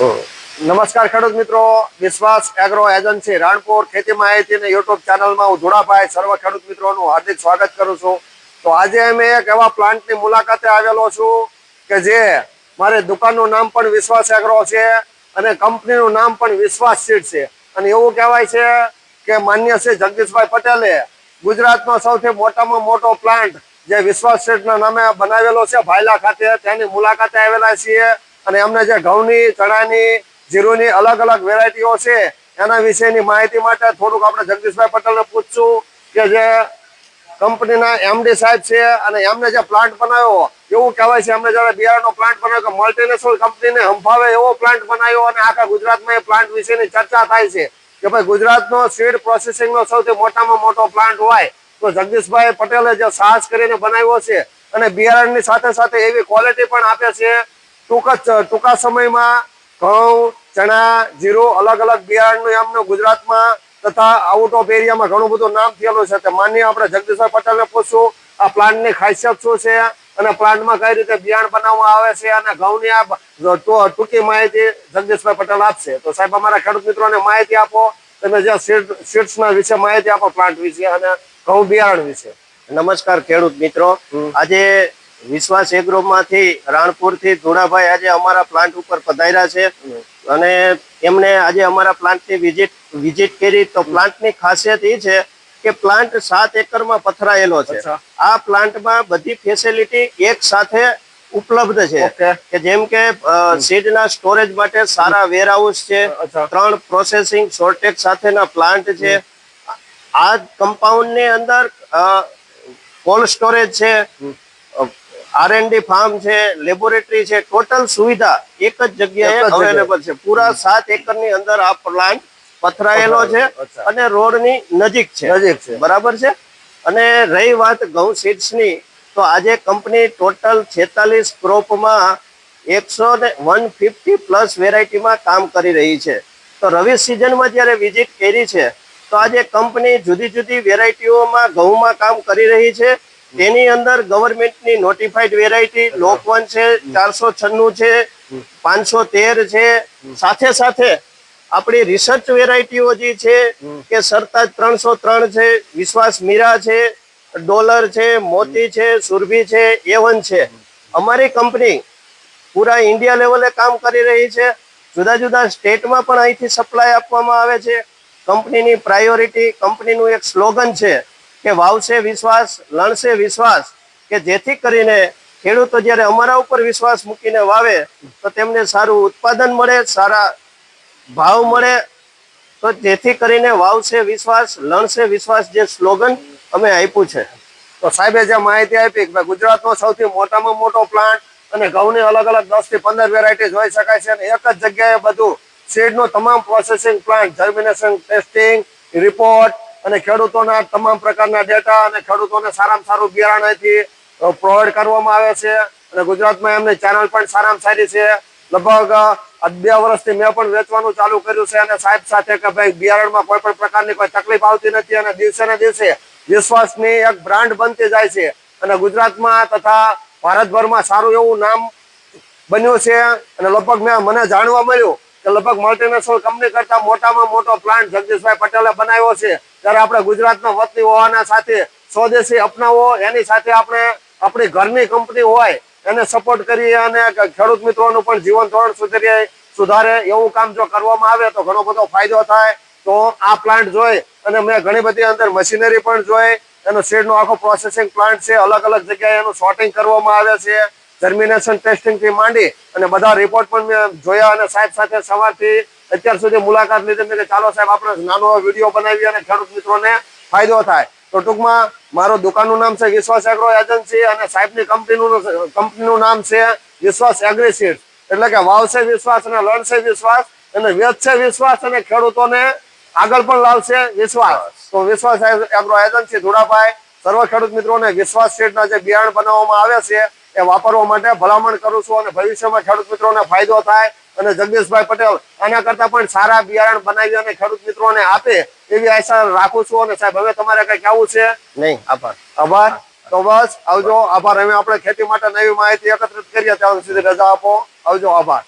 નમસ્કાર ખેડૂત મિત્રો, વિશ્વાસ એગ્રો એજન્સી રાણપુર ખેતી માહિતીની યુટ્યુબ ચેનલમાં હું ધુડાભાઈ સર્વ ખેડૂત મિત્રોનું હાર્દિક સ્વાગત કરું છું. તો આજે અમે એક એવા પ્લાન્ટની મુલાકાતે આવેલો છું કે જે મારી દુકાનનું નામ પણ વિશ્વાસ એગ્રો છે અને કંપનીનું નામ પણ વિશ્વાસ સીડ છે. અને એવું કહેવાય છે કે માન્ય શ્રી જગદીશભાઈ પટેલે ગુજરાતનો સૌથી મોટામાં મોટો પ્લાન્ટ જે વિશ્વાસ સીટના નામે બનાવેલો છે, ભાયલા ખાતે, તેની મુલાકાતે આવેલા છીએ. અને એમને જે ઘઉંની, ચણાની, જીરુની અલગ અલગ વેરાયટીઓ છે, એના વિશેની માહિતી માટે થોડુંક આપણે જગદીશભાઈ પટેલને પૂછશું કે જે કંપનીના એમડી સાહેબ છે અને એમને જે પ્લાન્ટ બનાવ્યો, એવું કહેવાય છે. એમને જયારે બિયારણનો પ્લાન્ટ બનાવ્યો કે મલ્ટીનેશનલ કંપનીને હંફાવે એવો પ્લાન્ટ બનાવ્યો અને આખા ગુજરાતમાં એ પ્લાન્ટ વિશેની ચર્ચા થાય છે કે ભાઈ ગુજરાતનો સીડ પ્રોસેસિંગનો સૌથી મોટામાં મોટો પ્લાન્ટ હોય. તો જગદીશભાઈ પટેલે જે સાહસ કરીને બનાવ્યો છે અને બિયારણની સાથે સાથે એવી ક્વોલિટી પણ આપે છે ટૂંક જ ટૂંકા સમયમાં ઘઉં ચણા જીરું અલગ અલગ બિયારણનું એમનું ગુજરાતમાં તથા આઉટ ઓફ એરિયામાં ઘણું બધું નામ થયેલું છે. તે માન્ય આપણે જગદીશભાઈ પટેલને પૂછશું આ પ્લાન્ટની ખાસિયત શું છે અને પ્લાન્ટમાં કઈ રીતે બિયારણ બનાવવામાં આવે છે અને ઘઉંની આ ટૂંકી માહિતી જગદીશભાઈ પટેલ આપશે. તો સાહેબ અમારા ખેડૂત મિત્રોને માહિતી આપો. તમે જે સીડ સીડ્સના વિશે માહિતી આપો પ્લાન્ટ વિશે અને ઘઉં બિયારણ વિશે. નમસ્કાર ખેડૂત મિત્રો. આજે વિશ્વાસ એગ્રોમાંથી રાણપુરથી ધોળાભાઈ આજે અમારા પ્લાન્ટ ઉપર પધાર્યા છે. અને એમણે આજે અમારા પ્લાન્ટની વિઝિટ વિઝિટ કરી તો પ્લાન્ટની ખાસિયત એ છે કે પ્લાન્ટ સાત એકરમાં પથરાયેલો છે. આ પ્લાન્ટમાં બધી ફેસિલિટી એક સાથે ઉપલબ્ધ છે. કે જેમ કે સીડના સ્ટોરેજ માટે સારા વેરહાઉસ છે. ત્રણ પ્રોસેસિંગ શોર્ટેજ સાથેના પ્લાન્ટ છે. આ કમ્પાઉન્ડની અંદર કોલ્ડ સ્ટોરેજ છે. આર ડી ફાર્મ છે લેબોરેટરી છે ટોટલ સુવિધા એક જ જગ્યાએ. અવેલેબલ છે. પૂરા સાત એકરની અંદર આ પ્લાન્ટ પથરાયેલો છે અને રોડની નજીક છે. નજીક છે. બરાબર છે? અને રહી વાત ઘઉં સીડ્સની તો આજે કંપની ટોટલ છેતાલીસ ક્રોપમાં એકસો ને વન ફિફ્ટી પ્લસ વેરાયટીમાં કામ કરી રહી છે. તો રવિ સિઝનમાં જ્યારે વિઝિટ કરી છે તો આજે કંપની જુદી જુદી વેરાયટીઓમાં ઘઉંમાં કામ કરી રહી છે. તેની અંદર ગવર્મેન્ટની નોટિફાઈડ વેરાયટી લોકવન છે, ચારસો છન્નું છે, પાંચસો તેર છે. સાથે સાથે આપણી રિસર્ચ વેરાયટીઓ જે છે, કે સરતાજ ત્રણસો ત્રણ છે, વિશ્વાસ મીરા છે, ડોલર છે, મોતી છે, સુરભી છે, એવન છે. અમારી કંપની પૂરા ઇન્ડિયા લેવલે કામ કરી રહી છે. જુદા જુદા સ્ટેટમાં પણ અહીંથી સપ્લાય આપવામાં આવે છે. કંપનીની પ્રાયોરિટી કંપનીનું એક સ્લોગન છે. કે વાવશે વિશ્વાસ લણશે વિશ્વાસ, કે જેથી કરીને ખેડૂતો જ્યારે અમારા ઉપર વિશ્વાસ મૂકીને વાવે, તો તેમને સારું ઉત્પાદન મળે, સારા ભાવ મળે. તો જેથી કરીને વાવશે વિશ્વાસ લણશે વિશ્વાસ જે સ્લોગન અમે આપ્યું છે. તો સાહેબે જે માહિતી આપી કે ગુજરાતનો સૌથી મોટામાં મોટો પ્લાન્ટ અને ઘઉંની અલગ અલગ દસથી પંદર વેરાયટી જોઈ શકાય છે અને એક જ જગ્યાએ બધું સીડનું તમામ processing plant germination testing report અને ખેડૂતોના તમામ પ્રકારના ડેટા અને ખેડૂતોને સારામાં સારું બિયારણ અહીંથી પ્રોવાઈડ કરવામાં આવે છે. અને ગુજરાતમાં એમની ચેનલ પણ સારામાં સારી છે. લગભગ બે વર્ષથી મેં પણ વેચવાનું ચાલુ કર્યું છે અને સાહેબ સાથે કે ભાઈ બિયારણમાં કોઈ પણ પ્રકારની કોઈ તકલીફ આવતી નથી અને દિવસે ને દિવસે વિશ્વાસની એક બ્રાન્ડ બનતી જાય છે. અને ગુજરાતમાં તથા ભારતભરમાં સારું એવું નામ બન્યું છે. અને લગભગ મેં મને જાણવા મળ્યું કે લગભગ મલ્ટીનેશનલ કંપની કરતા મોટામાં મોટો પ્લાન્ટ જગદીશભાઈ પટેલે બનાવ્યો છે. ત્યારે આપણે ગુજરાતના વતની હોવાના સાથે સ્વદેશી અપનાવો, એની સાથે આપણે આપણી ઘરની કંપની હોય, એને સપોર્ટ કરીએ અને ખેડૂત મિત્રોનું પણ જીવન ધોરણ સુધરીએ, સુધારે, એવું કામ જો કરવામાં આવે તો ઘણો બધો ફાયદો થાય. તો આ પ્લાન્ટ જોઈ અને મેં ઘણી બધી અંદર મશીનરી પણ જોઈ. એનો શેડનો આખો પ્રોસેસિંગ પ્લાન્ટ છે અલગ અલગ જગ્યાએ એનું શોર્ટિંગ કરવામાં આવે છે. જર્મિનેશન ટેસ્ટિંગથી માંડી અને બધા રિપોર્ટ પણ મેં જોયા અને સાહેબ સાથે સવારથી અત્યાર સુધી મુલાકાત લીધી મેં કે ચાલો સાહેબ આપણે નાનો વીડિયો બનાવી અને ખેડૂત મિત્રોને ફાયદો થાય. તો ટૂંકમાં મારું દુકાનનું નામ છે વિશ્વાસ એગ્રો એજન્સી અને સાહેબની કંપનીનું કંપનીનું નામ છે વિશ્વાસ એગ્રીસીડ એટલે કે વાવશે વિશ્વાસ અને લણશે વિશ્વાસ અને વેચશે વિશ્વાસ અને ખેડૂતોને આગળ પણ લાવશે વિશ્વાસ. તો વિશ્વાસ એગ્રો એજન્સી ધોળાભાઈ સર્વ ખેડૂત મિત્રોને વિશ્વાસ સીડના જે બિયારણ બનાવવામાં આવે છે એ વાપરવા માટે ભલામણ કરું છું અને ભવિષ્યમાં ખેડૂત મિત્રોને ફાયદો થાય અને જગદીશભાઈ પટેલ આના કરતા પણ સારા બિયારણ બનાવી અને ખેડૂત મિત્રોને આપે એવી આશા રાખું છું અને સાહેબ હવે તમારે કઈ આવું છે? નહીં આભાર. આભાર. તો બસ આવજો આભાર. હવે આપણે ખેતી માટે નવી માહિતી એકત્રિત કરીએ ત્યાં સુધી રજા આપો. આવજો આભાર.